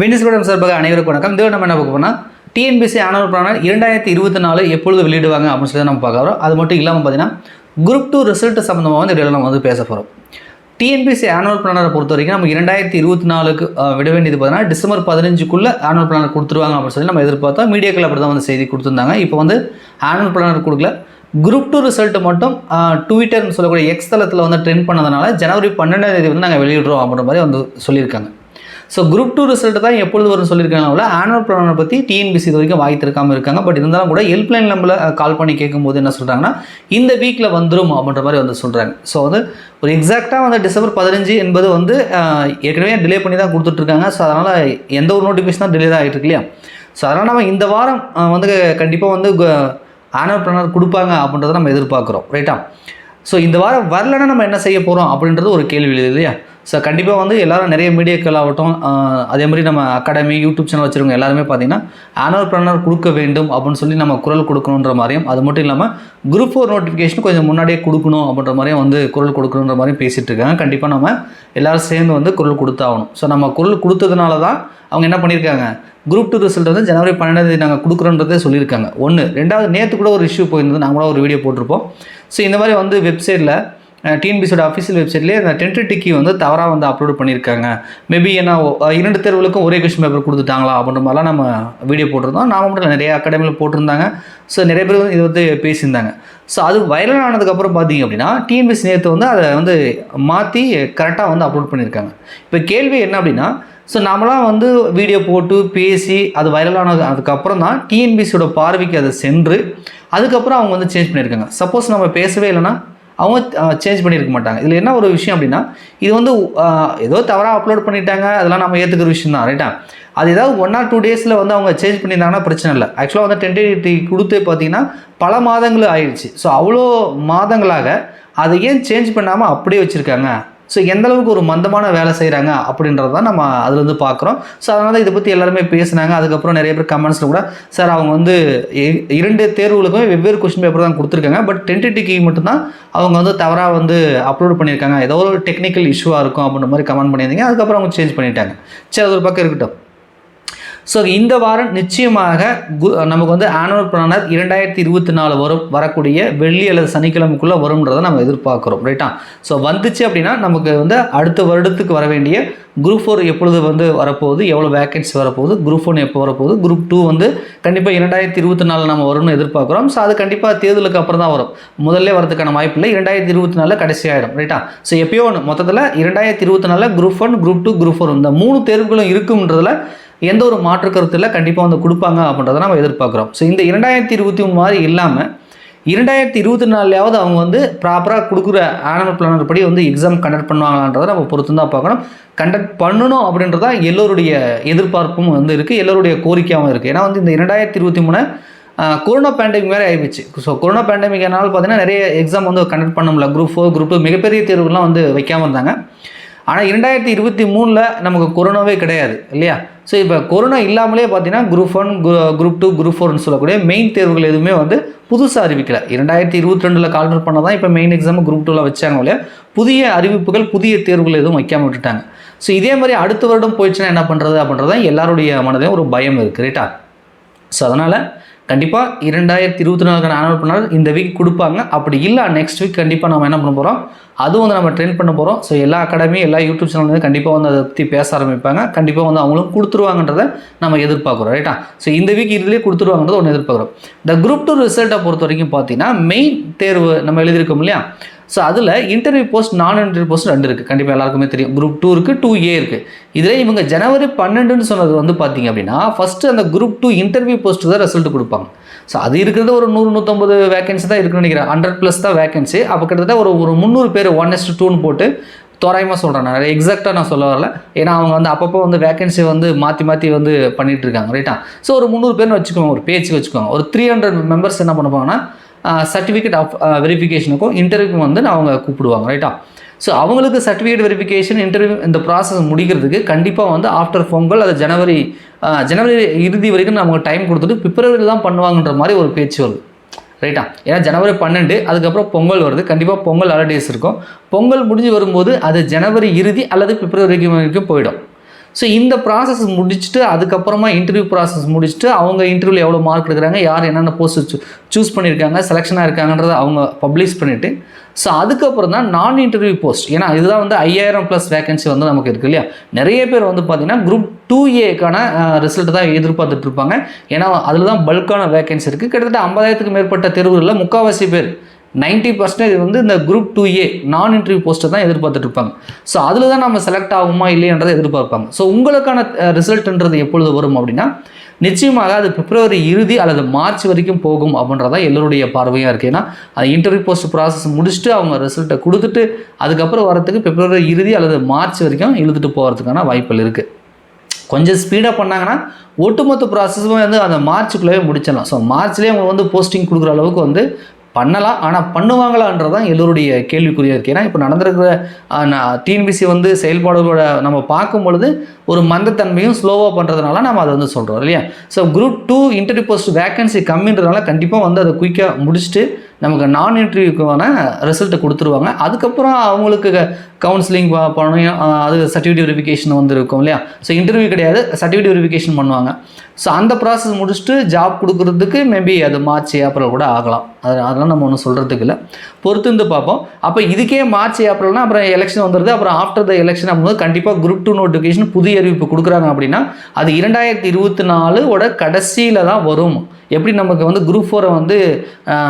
வினிஸ்குடம் சார்பாக அனைவருக்கும் வணக்கம். இதோட நம்ம என்ன பார்க்க போனால் டிஎன்பிசி ஆனவர் பிளானர் இரண்டாயிரத்தி இருபத்தி நாலு எப்பொழுது வெளியிடுவாங்க அப்படின்னு சொல்லி நம்ம பார்க்க வரோம். அது மட்டும் இல்லாமல் பார்த்தீங்கன்னா குரூப் டூ ரிசல்ட் சம்மந்தமாக வந்து இடையில நம்ம வந்து பேச போகிறோம் டிஎன்பிசி ஆனுவல் பிளானரை பொறுத்த வரைக்கும் நம்ம இரண்டாயிரத்தி இருபத்தி நாலுக்கு விட வேண்டியது பார்த்தீங்கன்னா டிசம்பர் பதினஞ்சுக்குள்ளே ஆனுவல் பிளானர் கொடுத்துருவாங்க அப்படின்னு சொல்லி நம்ம எதிர்பார்த்தோம். மீடியாக்கள் அப்படி தான் வந்து செய்தி கொடுத்துருந்தாங்க. இப்போ வந்து ஆனுவல் பிளானர் கொடுக்கல. குரூப் டூ ரிசல்ட் மட்டும் ட்விட்டர்னு சொல்லக்கூடிய எக்ஸ் தளத்தில் வந்து ட்ரெண்ட் பண்ணதுனால ஜனவரி பன்னெண்டாம் தேதி வந்து நாங்கள் வெளியிடுறோம் அப்படின்ற மாதிரி வந்து சொல்லியிருக்காங்க. ஸோ குரூப் டூ ரிசல்ட் தான் எப்பொழுது வரும்னு சொல்லியிருக்காங்க ஆனுவல் பிளானை பற்றி டிஎன்பிசி இது வரைக்கும் வாய் திறக்காமல் இருக்காங்க. பட் இருந்தாலும் கூட ஹெல்ப்லைன் நம்பரில் கால் பண்ணி கேட்கும்போது என்ன சொல்கிறாங்கன்னா இந்த வீக்கில் வந்துடும் அப்படின்ற மாதிரி வந்து சொல்கிறாங்க ஸோ வந்து ஒரு எக்ஸாக்டாக வந்து டிசம்பர் பதினஞ்சு என்பது வந்து ஏற்கனவே டிலே பண்ணி தான் கொடுத்துட்ருக்காங்க. ஸோ அதனால் எந்த ஒரு நோட்டிஃபிகேஷன் தான் டிலே தான் ஆகிட்டு இருக்கு இல்லையா? ஸோ அதனால் நம்ம இந்த வாரம் வந்து கண்டிப்பாக வந்து ஆனுவல் பிளானர் கொடுப்பாங்க அப்படின்றத நம்ம எதிர்பார்க்குறோம். ரைட்டா ஸோ இந்த வாரம் வரலன்னா நம்ம என்ன செய்ய போகிறோம் அப்படின்றது ஒரு கேள்வி இல்லையா? ஸோ கண்டிப்பாக வந்து எல்லோரும் நிறைய மீடியாக்கள் ஆகட்டும் அதே மாதிரி நம்ம அகாடமி யூடியூப் சேனல் வச்சுருக்கவங்க எல்லாருமே பார்த்தீங்கன்னா ஆனுவல் பிளானர் கொடுக்க வேண்டும் அப்படின்னு சொல்லி நம்ம குரல் கொடுக்கணுன்ற மாதிரியும் அது மட்டும் இல்லாமல் குரூப் ஃபோர் நோட்டிஃபிகேஷன் கொஞ்சம் முன்னாடியே கொடுக்கணும் அப்படின்ற மாதிரியும் வந்து குரல் கொடுக்கணுன்ற மாதிரியும் பேசிகிட்டு இருக்காங்க. கண்டிப்பாக நம்ம எல்லோரும் சேர்ந்து வந்து குரல் கொடுத்தாகணும் ஸோ நம்ம குரல் கொடுத்ததுனால தான் அவங்க என்ன பண்ணியிருக்காங்க குரூப் டூ ரிசல்ட் வந்து ஜனவரி பன்னெண்டாம் தேதி நாங்கள் கொடுக்குறோன்றதே சொல்லியிருக்காங்க. ஒன்று ரெண்டாவது நேற்று கூட ஒரு இஷ்யூ போயிருந்தது. நாங்களாக ஒரு வீடியோ போட்டிருப்போம். ஸோ இந்த மாதிரி வந்து வெப்சைட்டில் டிஎன்பிசியோட அஃபிஷியல் வெப்சைட்லேயே அந்த டென்டட்டிக்கு வந்து தவறாக வந்து அப்லோட் பண்ணியிருக்காங்க மேபி ஏன்னா இரண்டு தேர்வுகளுக்கும் ஒரே கொஸ்டின் பேப்பர் கொடுத்துட்டாங்களா அப்படின்ற மாதிரிலாம் நம்ம வீடியோ போட்டிருந்தோம். நாம மட்டும் நிறைய அகாடமியில் போட்டிருந்தாங்க. ஸோ நிறைய பேர் வந்து இதை வந்து பேசியிருந்தாங்க. ஸோ அது வைரல் ஆனதுக்கப்புறம் பார்த்தீங்க அப்படின்னா டிஎன்பிசி நேற்று வந்து அதை வந்து மாற்றி கரெக்டாக வந்து அப்லோட் பண்ணியிருக்காங்க இப்போ கேள்வி என்ன அப்படின்னா ஸோ நாமளாம் வந்து வீடியோ போட்டு பேசி அது வைரல் ஆனது அதுக்கப்புறம் தான் டிஎன்பிசியோட பார்வைக்கு அதை சென்று அதுக்கப்புறம் அவங்க வந்து சேஞ்ச் பண்ணியிருக்காங்க சப்போஸ் நம்ம பேசவே இல்லைன்னா அவங்க சேஞ்ச் பண்ணியிருக்க மாட்டாங்க. இதில் என்ன ஒரு விஷயம் அப்படின்னா இது வந்து ஏதோ தவறாக அப்லோட் பண்ணிட்டாங்க அதெல்லாம் நம்ம ஏற்றுக்கிற விஷயம் தான் ரைட்டா அது ஏதாவது ஒன் ஆர் டூ டேஸில் வந்து அவங்க சேஞ்ச் பண்ணியிருந்தாங்கன்னா பிரச்சனை இல்லை. ஆக்சுவலாக வந்து டென்டேட்டி கொடுத்து பார்த்தீங்கன்னா பல மாதங்கள் ஆயிடுச்சு. ஸோ அவ்வளோ மாதங்களாக அதை ஏன் சேஞ்ச் பண்ணாமல் அப்படியே வச்சுருக்காங்க? ஸோ எந்த அளவுக்கு ஒரு மந்தமான வேலை செய்கிறாங்க அப்படின்றத தான் நம்ம அதுலேருந்து பார்க்குறோம் ஸோ அதனால் தான் இதை பற்றி எல்லாருமே பேசுனாங்க. அதுக்கப்புறம் நிறைய பேர் கமெண்ட்ஸில் கூட சார் அவங்க வந்து இரண்டு தேர்வுகளுக்குமே வெவ்வேறு கொஸ்டின் பேப்பர் தான் கொடுத்துருக்காங்க. பட் டென்டிட்டிக்கு மட்டும்தான் அவங்க வந்து தவறாக வந்து அப்லோட் பண்ணியிருக்காங்க. ஏதோ ஒரு டெக்னிக்கல் இஷ்யூவாக இருக்கும் அப்படின்ற மாதிரி கமெண்ட் பண்ணியிருந்தீங்க. அதுக்கப்புறம் அவங்க சேஞ்ச் பண்ணிட்டாங்க. சரி அது ஒரு பக்கம் இருக்கட்டும். ஸோ இந்த வாரம் நிச்சயமாக கு நமக்கு வந்து ஆனுவல் பிளானர் இரண்டாயிரத்தி இருபத்தி நாலு வரும் வரக்கூடிய வெள்ளி அல்லது சனிக்கிழமைக்குள்ளே வரும்ன்றதை நம்ம எதிர்பார்க்குறோம் ரைட்டா ஸோ வந்துச்சு அப்படின்னா நமக்கு வந்து அடுத்த வருடத்துக்கு வர வேண்டிய குரூப் ஃபோர் எப்பொழுது வந்து வரப்போகுது எவ்வளோ வேகன்சி வரப்போகுது குரூப் ஒன் எப்போ வரப்போகுது குரூப் டூ வந்து கண்டிப்பாக இரண்டாயிரத்தி இருபத்தி நாலு நம்ம வரும்னு எதிர்பார்க்குறோம். ஸோ அது கண்டிப்பாக தேர்தலுக்கு அப்புறம் தான் வரும். முதல்ல வரதுக்கான வாய்ப்பு இல்லை இரண்டாயிரத்தி இருபத்தி நாலில் கடைசி ஆகிடும் ரைட்டா ஸோ எப்பயோ ஒன்று மொத்தத்தில் இரண்டாயிரத்தி இருபத்தி நாலில் group one group two group four இந்த மூணு தேர்வுகளும் இருக்குன்றதில் எந்த ஒரு மாற்று கருத்து இல்லை கண்டிப்பாக வந்து கொடுப்பாங்க அப்படின்றத நம்ம எதிர்பார்க்குறோம். ஸோ இந்த இரண்டாயிரத்தி இருபத்தி மூணு மாதிரி இல்லாமல் இரண்டாயிரத்தி இருபத்தி நாலுலையாவது அவங்க வந்து ப்ராப்பராக கொடுக்குற ஆனுவல் பிளானர் படி வந்து எக்ஸாம் கண்டக்ட் பண்ணுவாங்களான்றதை நம்ம பொறுத்து தான் பார்க்கணும். கண்டக்ட் பண்ணணும் அப்படின்றதா எல்லோருடைய எதிர்பார்ப்பும் வந்து இருக்குது எல்லோருடைய கோரிக்கையாகவும் இருக்குது ஏன்னா வந்து இந்த இரண்டாயிரத்தி இருபத்தி மூணு கொரோனா பேண்டமிக் வேறு ஆயிடுச்சு ஸோ கொரோனா பேண்டமிக் அதனால பார்த்தீங்கன்னா நிறைய எக்ஸாம் வந்து கண்டக்ட் பண்ண முடியல. குரூப் ஃபோர் குரூப் டூ மிகப்பெரிய தேர்வுலாம் வந்து வைக்காமல் இருந்தாங்க. ஆனால் இரண்டாயிரத்தி இருபத்தி மூணில் நமக்கு கொரோனாவே கிடையாது இல்லையா? ஸோ இப்போ கொரோனா இல்லாமலே பார்த்தீங்கன்னா group one group two group ஃபோர்னு சொல்லக்கூடிய மெயின் தேர்வுகள் எதுவுமே வந்து புதுசாக அறிவிக்கலை. இரண்டாயிரத்தி இருபத்தி ரெண்டில் கால்டர் பண்ண தான் இப்போ மெயின் எக்ஸாம் குரூப் டூவில் வச்சாங்க இல்லையா? புதிய அறிவிப்புகள் புதிய தேர்வுகள் எதுவும் வைக்காம விட்டுட்டாங்க. ஸோ இதே மாதிரி அடுத்த வருடம் போயிடுச்சுன்னா என்ன பண்ணுறது அப்படின்றதான் எல்லாருடைய மனதையும் ஒரு பயம் இருக்குது ரைட்டா ஸோ அதனால் கண்டிப்பாக இரண்டாயிரத்தி இருபத்தி நாலுக்கான ஆனுவல் பண்ணால் இந்த வீக் கொடுப்பாங்க. அப்படி இல்லை நெக்ஸ்ட் வீக் கண்டிப்பாக நம்ம என்ன பண்ண போகிறோம் அதுவும் வந்து நம்ம ட்ரெயின் பண்ண போகிறோம் ஸோ எல்லா அகாடமி எல்லா யூடியூப் சேனல் வந்து கண்டிப்பாக வந்து அதை பற்றி பேச ஆரம்பிப்பாங்க. கண்டிப்பாக வந்து அவங்களும் கொடுத்துருவாங்கன்றதை நம்ம எதிர்பார்க்குறோம் ரைட்டா ஸோ இந்த வீக் இதுலேயே கொடுத்துருவாங்கன்றதை ஒன்று எதிர்பார்க்குறோம். இந்த குரூப் டூ ரிசல்ட்டை பொறுத்த வரைக்கும் பார்த்தீங்கன்னா மெயின் தேர்வு நம்ம எழுதியிருக்கோம் இல்லையா? ஸோ அதில் இன்டர்வியூ போஸ்ட் நான் இன்டர்வியூ போஸ்ட் ரெண்டு இருக்குது கண்டிப்பாக எல்லாருக்குமே தெரியும். குரூப் டூ இருக்குது டூ ஏ இருக்குது இதில் இவங்க ஜனவரி பன்னெண்டுன்னு சொன்னது வந்து பார்த்தீங்க அப்படின்னா ஃபஸ்ட்டு அந்த குரூப் டூ இன்டர்வியூ போஸ்ட்டு தான் ரிசல்ட் கொடுப்பாங்க. ஸோ அது இருக்கிறது ஒரு நூறு நூற்றம்பது வேகன்சி தான் இருக்குன்னு நினைக்கிறேன். ஹண்ட்ரட் ப்ளஸ் தான் வேகன்சி அப்போ கிட்டத்தட்ட ஒரு ஒரு முந்நூறு பேர் ஒன் எஸ்ட் டூன்னு போட்டு தோராயமாக சொல்கிறேன் நான். எக்ஸாக்டாக நான் சொல்ல வரல. ஏன்னா அவங்க வந்து அப்பப்போ வந்து வேகன்சி வந்து மாற்றி மாற்றி வந்து பண்ணிகிட்டு இருக்காங்க ரைட்டா ஸோ ஒரு முந்நூறு பேர்னு வச்சுக்கோங்க ஒரு பேச்சுக்கு வச்சுக்கோங்க. ஒரு த்ரீ ஹண்ட்ரட் மெம்பர்ஸ் என்ன பண்ணுவாங்கன்னா சர்டிஃபிகேட் ஆஃப் வெரிஃபிகேஷனுக்கும் இன்டர்வியூக்கும் வந்து அவங்க கூப்பிடுவாங்க ரைட்டா ஸோ அவங்களுக்கு சர்டிஃபிகேட் வெரிஃபிகேஷன் இன்டர்வியூ இந்த ப்ராசஸ் முடிக்கிறதுக்கு கண்டிப்பாக வந்து ஆஃப்டர் பொங்கல் அது ஜனவரி ஜனவரி இறுதி வரைக்கும் நமக்கு டைம் கொடுத்துட்டு பிப்ரவரியில் தான் பண்ணுவாங்கன்ற மாதிரி ஒரு பேச்சு வருது. ரைட்டா ஏன்னா ஜனவரி பன்னெண்டு அதுக்கப்புறம் பொங்கல் வருது. கண்டிப்பாக பொங்கல் ஹாலிடேஸ் இருக்கும். பொங்கல் முடிஞ்சு வரும்போது அது ஜனவரி இறுதி அல்லது பிப்ரவரி வரைக்கும் போயிடும். ஸோ இந்த ப்ராசஸ் முடிச்சுட்டு அதுக்கப்புறமா இன்டர்வியூ ப்ராசஸ் முடிச்சுட்டு அவங்க இன்டர்வியூவில் எவ்வளோ மார்க் எடுக்கிறாங்க யார் என்னென்ன போஸ்ட் சூஸ் பண்ணியிருக்காங்க செலெக்ஷனாக இருக்காங்கன்றதை அவங்க பப்ளிஷ் பண்ணிவிட்டு ஸோ அதுக்கப்புறம் தான் நான் இன்டர்வியூ போஸ்ட் ஏன்னா இதுதான் வந்து ஐயாயிரம் ப்ளஸ் வேகன்சி வந்து நமக்கு இருக்கு இல்லையா? நிறைய பேர் வந்து பார்த்திங்கன்னா குரூப் டூ ஏக்கான ரிசல்ட் தான் எதிர்பார்த்துட்டு இருப்பாங்க. ஏன்னா அதில் தான் பல்கான வேகன்சி இருக்குது கிட்டத்தட்ட ஐம்பதாயிரத்துக்கு மேற்பட்ட தேர்வுகளில் முக்கால்வாசி பேர் 90% பர்சன்டேஜ் வந்து இந்த குரூப் டூ ஏ நான் இன்டர்வியூ போஸ்ட்டை தான் எதிர்பார்த்துட்டு இருப்பாங்க ஸோ அதில் தான் நம்ம செலக்ட் ஆகுமா இல்லையன்றதை எதிர்பார்ப்பாங்க. ஸோ உங்களுக்கான ரிசல்ட்ன்றது எப்பொழுது வரும் அப்படின்னா நிச்சயமாக அது பிப்ரவரி இறுதி அல்லது மார்ச் வரைக்கும் போகும் அப்படின்றதா எல்லோருடைய பார்வையாக இருக்குது ஏன்னா அது இன்டர்வியூ போஸ்ட் ப்ராசஸ் முடிச்சுட்டு அவங்க ரிசல்ட்டை கொடுத்துட்டு அதுக்கப்புறம் வரத்துக்கு பிப்ரவரி இறுதி அல்லது மார்ச் வரைக்கும் இழுத்துட்டு போகிறதுக்கான வாய்ப்புகள் இருக்குது கொஞ்சம் ஸ்பீடாக பண்ணாங்கன்னா ஒட்டுமொத்த ப்ராசஸும் வந்து அந்த மார்ச்சுக்குள்ளேயே முடிச்சிடலாம். ஸோ மார்ச்லேயே அவங்க வந்து போஸ்டிங் கொடுக்குற அளவுக்கு வந்து பண்ணலாம் ஆனால் பண்ணுவாங்களான்றது தான் எல்லோருடைய கேள்விக்குறியாக இருக்குது ஏன்னா இப்போ நடந்திருக்கிற டிஎன்பிசி வந்து செயல்பாடுகளோட நம்ம பார்க்கும் பொழுது ஒரு மந்தத்தன்மையும் ஸ்லோவாக பண்ணுறதுனால நம்ம அதை வந்து சொல்கிறோம் இல்லையா? So group two interview post vacancy கம்மின்றதுனால கண்டிப்பாக வந்து அதை குயிக்காக முடிச்சுட்டு நமக்கு நான் இன்டர்வியூக்கான ரிசல்ட்டை கொடுத்துருவாங்க. அதுக்கப்புறம் அவங்களுக்கு கவுன்சிலிங் பண்ணணும் அது சர்டிஃபிகேட் வெரிஃபிகேஷன் வந்து இருக்கும் இல்லையா? ஸோ இன்டர்வியூ கிடையாது சர்டிஃபிகேட் வெரிஃபிகேஷன் பண்ணுவாங்க. ஸோ அந்த ப்ராசஸ் முடிச்சுட்டு ஜாப் கொடுக்குறதுக்கு மேபி அது மார்ச் ஏப்ரல் கூட ஆகலாம். அது அதெல்லாம் நம்ம ஒன்றும் சொல்கிறதுக்கு இல்லை. பொறுத்து இருந்து பார்ப்போம். அப்போ இதுக்கே மார்ச் ஏப்ரல்னா அப்புறம் எலெக்ஷன் வந்துடுது அப்புறம் ஆஃப்டர் த எலெக்ஷன் அப்படிங்கும்போது கண்டிப்பாக குரூப் டூ நோட்டிஃபிகேஷன் புதிய அறிவிப்பு கொடுக்குறாங்க அப்படின்னா அது இரண்டாயிரத்தி இருபத்தி நாலோட கடைசியில் தான் வரும். எப்படி நமக்கு வந்து குரூப் ஃபோரை வந்து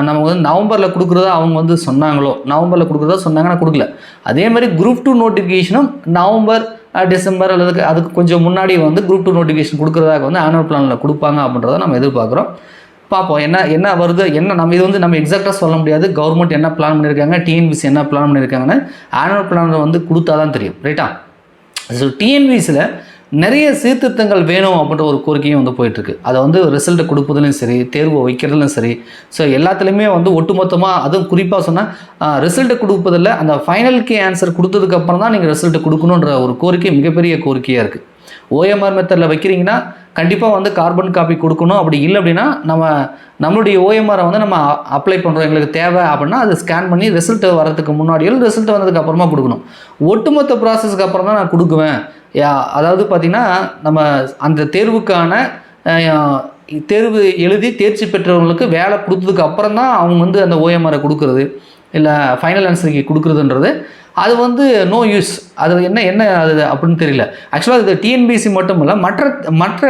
நமக்கு வந்து நவம்பரில் கொடுக்குறதா அவங்க வந்து சொன்னாங்களோ நவம்பரில் கொடுக்குறதா சொன்னாங்கன்னா கொடுக்கல. அதே மாதிரி குரூப் டூ நோட்டிஃபிகேஷனும் நவம்பர் டிசம்பர் அல்லது அதுக்கு கொஞ்சம் முன்னாடி வந்து குரூப் டூ நோட்டிஃபிகேஷன் கொடுக்குறதாக வந்து ஆனுவல் பிளானில் கொடுப்பாங்க அப்படின்றத நம்ம எதிர்பார்க்குறோம். பார்ப்போம் என்ன என்ன வருது என்ன நம்ம இது வந்து நம்ம எக்ஸாக்டாக சொல்ல முடியாது. கவர்மெண்ட் என்ன பிளான் பண்ணியிருக்காங்க டிஎன்பிசி என்ன பிளான் பண்ணியிருக்காங்கன்னு ஆனுவல் பிளானில் வந்து கொடுத்தா தான் தெரியும் ரைட்டா ஸோ டிஎன்பிசியில் நிறைய சீர்திருத்தங்கள் வேணும் அப்படின்ற ஒரு கோரிக்கையும் வந்து போயிட்டுருக்கு. அதை வந்து ரிசல்ட்டை கொடுப்பதுலையும் சரி தேர்வு வைக்கிறதுலையும் சரி ஸோ எல்லாத்துலேயுமே வந்து ஒட்டுமொத்தமாக அதுவும் குறிப்பாக சொன்னால் ரிசல்ட்டை கொடுப்பதில் அந்த ஃபைனலுக்கு ஆன்சர் கொடுத்ததுக்கப்புறம் தான் நீங்கள் ரிசல்ட்டை கொடுக்கணுன்ற ஒரு கோரிக்கை மிகப்பெரிய கோரிக்கையாக இருக்குது ஓஎம்ஆர் மெத்தடில் வைக்கிறீங்கன்னா கண்டிப்பாக வந்து கார்பன் காப்பி கொடுக்கணும். அப்படி இல்லை அப்படின்னா நம்ம நம்மளுடைய ஓஎம்ஆரை வந்து நம்ம அப்ளை பண்ணுறோம் எங்களுக்கு தேவை அப்படின்னா அதை ஸ்கேன் பண்ணி ரிசல்ட் வரதுக்கு முன்னாடியோ ரிசல்ட் வந்ததுக்கு அப்புறமா கொடுக்கணும். ஒட்டுமொத்த ப்ராசஸ்க்கு அப்புறம் தான் நான் கொடுக்குவேன். யா- அதாவது பார்த்திங்கன்னா நம்ம அந்த தேர்வுக்கான தேர்வு எழுதி தேர்ச்சி பெற்றவங்களுக்கு வேலை கொடுத்ததுக்கு அப்புறம் தான் அவங்க வந்து அந்த ஓஎம்ஆரை கொடுக்குறது. இல்லை ஃபைனல் ஆன்சருக்கு கொடுக்குறதுன்றது. அது வந்து நோ யூஸ் அது என்ன என்ன அது அப்படின்னு தெரியல. ஆக்சுவலாக இது டிஎன்பிசி மட்டும் இல்லை மற்ற மற்ற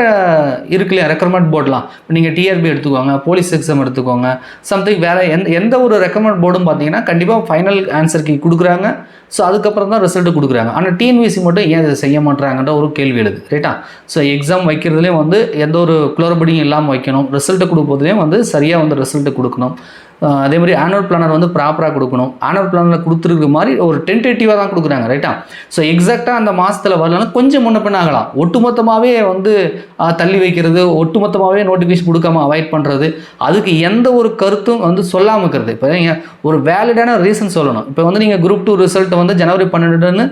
இருக்கு இல்லையா ரெக்கமெண்ட் போர்டெலாம் இப்போ நீங்கள் டிஆர்பி எடுத்துக்கோங்க போலீஸ் எக்ஸாம் எடுத்துக்கோங்க சம்திங் வேறு எந்த எந்த ஒரு ரெக்கமெண்ட் போர்டும் பார்த்தீங்கன்னா கண்டிப்பாக ஃபைனல் ஆன்சருக்கு கொடுக்குறாங்க. ஸோ அதுக்கப்புறம் தான் ரிசல்ட்டு கொடுக்குறாங்க. ஆனால் டிஎன்பிசி மட்டும் ஏன் இதை செய்ய மாட்டாங்கன்ற ஒரு கேள்வி எழுது ரைட்டா ஸோ எக்ஸாம் வைக்கிறதுலேயும் வந்து எந்த ஒரு குளறுபடியும் இல்லாமல் வைக்கணும். ரிசல்ட்டு கொடுப்பதுலேயும் வந்து சரியாக வந்து ரிசல்ட்டு கொடுக்கணும். அதே மாதிரி ஆனுவல் பிளானர் வந்து ப்ராப்பராக கொடுக்கணும். ஆனுவல் பிளானர் கொடுத்துருக்க மாதிரி ஒரு டென்டேட்டிவாக தான் கொடுக்குறாங்க ரைட்டா ஸோ எக்ஸாக்டாக அந்த மாதத்தில் வரலன்னா கொஞ்சம் முன்ன பின்ன ஆகலாம். ஒட்டுமொத்தமாகவே வந்து தள்ளி வைக்கிறது ஒட்டுமொத்தமாகவே நோட்டிஃபிகேஷன் கொடுக்காம அவாய்ட் பண்ணுறது அதுக்கு எந்த ஒரு கருத்தும் வந்து சொல்லாமல் இருக்கிறது. இப்போ நீங்கள் ஒரு வேலிடான ரீசன் சொல்லணும். இப்போ வந்து நீங்கள் குரூப் டூ ரிசல்ட் வந்து ஜனவரி பன்னெண்டுன்னு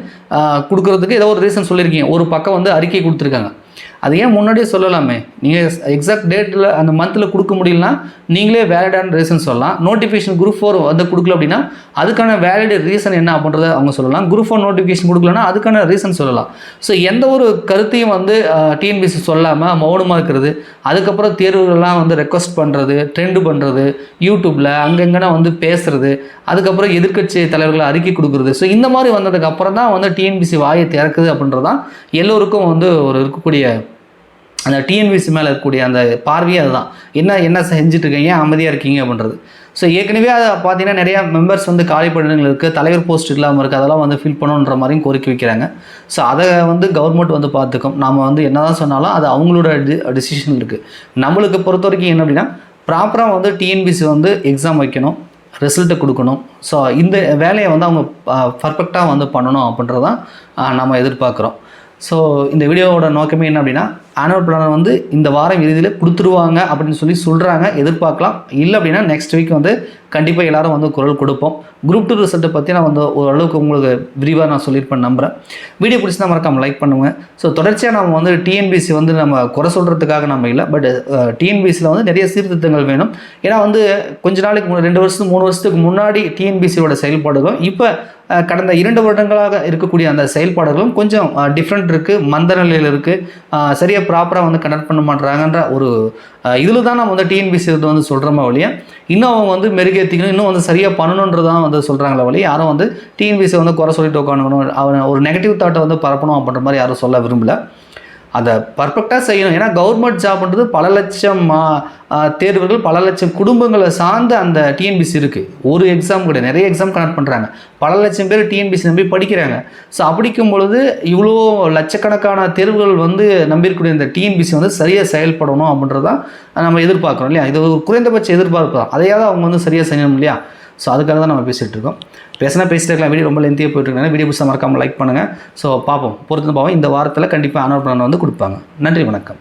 கொடுக்குறதுக்கு ஏதோ ஒரு ரீசன் சொல்லியிருக்கீங்க. ஒரு பக்கம் வந்து அறிக்கை கொடுத்துருக்காங்க. அது ஏன் முன்னாடியே சொல்லலாமே? நீங்கள் எக்ஸாக்ட் டேட்டில் அந்த மந்தில் கொடுக்க முடியலனா நீங்களே வேலிடான ரீசன் சொல்லலாம். நோட்டிஃபிகேஷன் குரூப் ஃபோர் வந்து கொடுக்கல அப்படின்னா அதுக்கான வேலிட் ரீசன் என்ன அப்படின்றத அவங்க சொல்லலாம். குரூப் ஃபோர் நோட்டிஃபிகேஷன் கொடுக்கலன்னா அதுக்கான ரீசன் சொல்லலாம். ஸோ எந்த ஒரு கருத்தையும் வந்து டிஎன்பிசி சொல்லாமல் மௌனமாக இருக்கிறது அதுக்கப்புறம் தேர்வுகள்லாம் வந்து ரெக்வஸ்ட் பண்ணுறது ட்ரெண்டு பண்ணுறது யூடியூப்பில் அங்கங்கன்னா வந்து பேசுறது அதுக்கப்புறம் எதிர்க்கட்சி தலைவர்களை அறிக்கை கொடுக்குறது. ஸோ இந்த மாதிரி வந்ததுக்கு அப்புறம் தான் வந்து டிஎன்பிசி வாயை திறக்குது அப்படின்றது தான் எல்லோருக்கும் வந்து ஒரு இருக்கக்கூடிய அந்த டிஎன்பிசி மேலே இருக்கக்கூடிய அந்த பார்வையே அதுதான். என்ன என்ன செஞ்சுட்டு இருக்கீங்க ஏன் அமைதியாக இருக்கீங்க அப்படின்றது. ஸோ ஏற்கனவே அதை பார்த்தீங்கன்னா நிறையா மெம்பர்ஸ் வந்து காலி பணிகள் இருக்குது தலைவர் போஸ்ட் இல்லாமல் இருக்குது அதெல்லாம் வந்து ஃபில் பண்ணணுன்ற மாதிரியும் கோரிக்கை வைக்கிறாங்க. ஸோ அதை வந்து கவர்மெண்ட் வந்து பார்த்துக்கும். நாம் வந்து என்ன தான் சொன்னாலும் அது அவங்களோட டி டிசிஷன் இருக்குது நம்மளுக்கு பொறுத்த வரைக்கும் என்ன அப்படின்னா ப்ராப்பராக வந்து டிஎன்பிசி வந்து எக்ஸாம் வைக்கணும் ரிசல்ட்டை கொடுக்கணும். ஸோ இந்த வேலையை வந்து அவங்க பர்ஃபெக்டாக வந்து பண்ணணும் அப்படின்றதான் நம்ம எதிர்பார்க்குறோம். ஸோ இந்த வீடியோவோட நோக்கமே என்ன அப்படின்னா ஆனுவல் பிளானர் வந்து இந்த வாரம் இறுதியில் கொடுத்துருவாங்க அப்படின்னு சொல்லி சொல்கிறாங்க எதிர்பார்க்கலாம். இல்லை அப்படின்னா நெக்ஸ்ட் வீக் வந்து கண்டிப்பாக எல்லாரும் வந்து குரல் கொடுப்போம். குரூப் டூ ரிசல்ட்டை பற்றி நான் வந்து ஓரளவுக்கு உங்களுக்கு விரிவாக நான் சொல்லியிருப்பேன் நம்புகிறேன் வீடியோ பிடிச்சி தான் மறக்காமல் லைக் பண்ணுங்க. ஸோ தொடர்ச்சியாக நம்ம வந்து டிஎன்பிசி வந்து நம்ம குறை சொல்கிறதுக்காக நம்ம இல்லை பட் டிஎன்பிசியில் வந்து நிறைய சீர்திருத்தங்கள் வேணும். ஏன்னா வந்து கொஞ்ச நாளைக்கு முன்ன- ரெண்டு வருஷத்துக்கு மூணு வருஷத்துக்கு முன்னாடி டிஎன்பிசியோட செயல்பாடுகளும் இப்போ கடந்த இரண்டு வருடங்களாக இருக்கக்கூடிய அந்த செயல்பாடுகளும் கொஞ்சம் டிஃப்ரெண்ட் இருக்குது மந்த நிலையில் இருக்குது சரியாக ப்ராப்பராக வந்து கண்டக்ட் பண்ண மாட்றாங்கன்ற ஒரு இதில் தான் நம்ம வந்து டிஎன்பிசி வந்து சொல்கிறோமா வழியா இன்னும் அவங்க வந்து மெருகேற்றிக்கணும் இன்னும் வந்து சரியாக பண்ணணுன்றதான் வந்து சொல்கிறாங்களே வழி யாரும் வந்து டிஎன்பிசி வந்து குறை சொல்லிட்டு உட்காந்துக்கணும். அவன் ஒரு நெகட்டிவ் தாட்டை வந்து பரப்பணும் அப்படின்ற மாதிரி யாரும் சொல்ல விரும்பல. அதை பர்ஃபெக்டாக செய்யணும். ஏன்னா கவர்மெண்ட் ஜாப்ன்றது பல லட்சம் மா தேர்வுகள் பல லட்சம் குடும்பங்களை சார்ந்த அந்த டிஎன்பிசி இருக்குது ஒரு எக்ஸாம் கிடையாது நிறைய எக்ஸாம் கனெக்ட் பண்ணுறாங்க பல லட்சம் பேர் டிஎன்பிசி நம்பி படிக்கிறாங்க. ஸோ அப்படிக்கும் பொழுது இவ்வளோ லட்சக்கணக்கான தேர்வுகள் வந்து நம்பியிருக்கக்கூடிய இந்த டிஎன்பிசி வந்து சரியாக செயல்படணும் அப்படின்றதான் நம்ம எதிர்பார்க்குறோம் இல்லையா? இது ஒரு குறைந்தபட்ச எதிர்பார்ப்பு தான். அதையாவது அவங்க வந்து சரியாக செய்யணும் இல்லையா? ஸோ அதுக்காக தான் நம்ம பேசிகிட்டு இருக்கோம். பேசினா பேசிட்டு இருக்கலாம். வீடியோ ரொம்ப லென்த்தியாக போயிட்டு இருக்கேன் வீடியோ புதுசாக மறக்காமல் லைக் பண்ணுங்கள் ஸோ பார்ப்போம். பொறுத்து பார்ப்போம். இந்த வாரத்தில் கண்டிப்பாக ஆனர் பிளான் வந்து கொடுப்பாங்க. நன்றி வணக்கம்.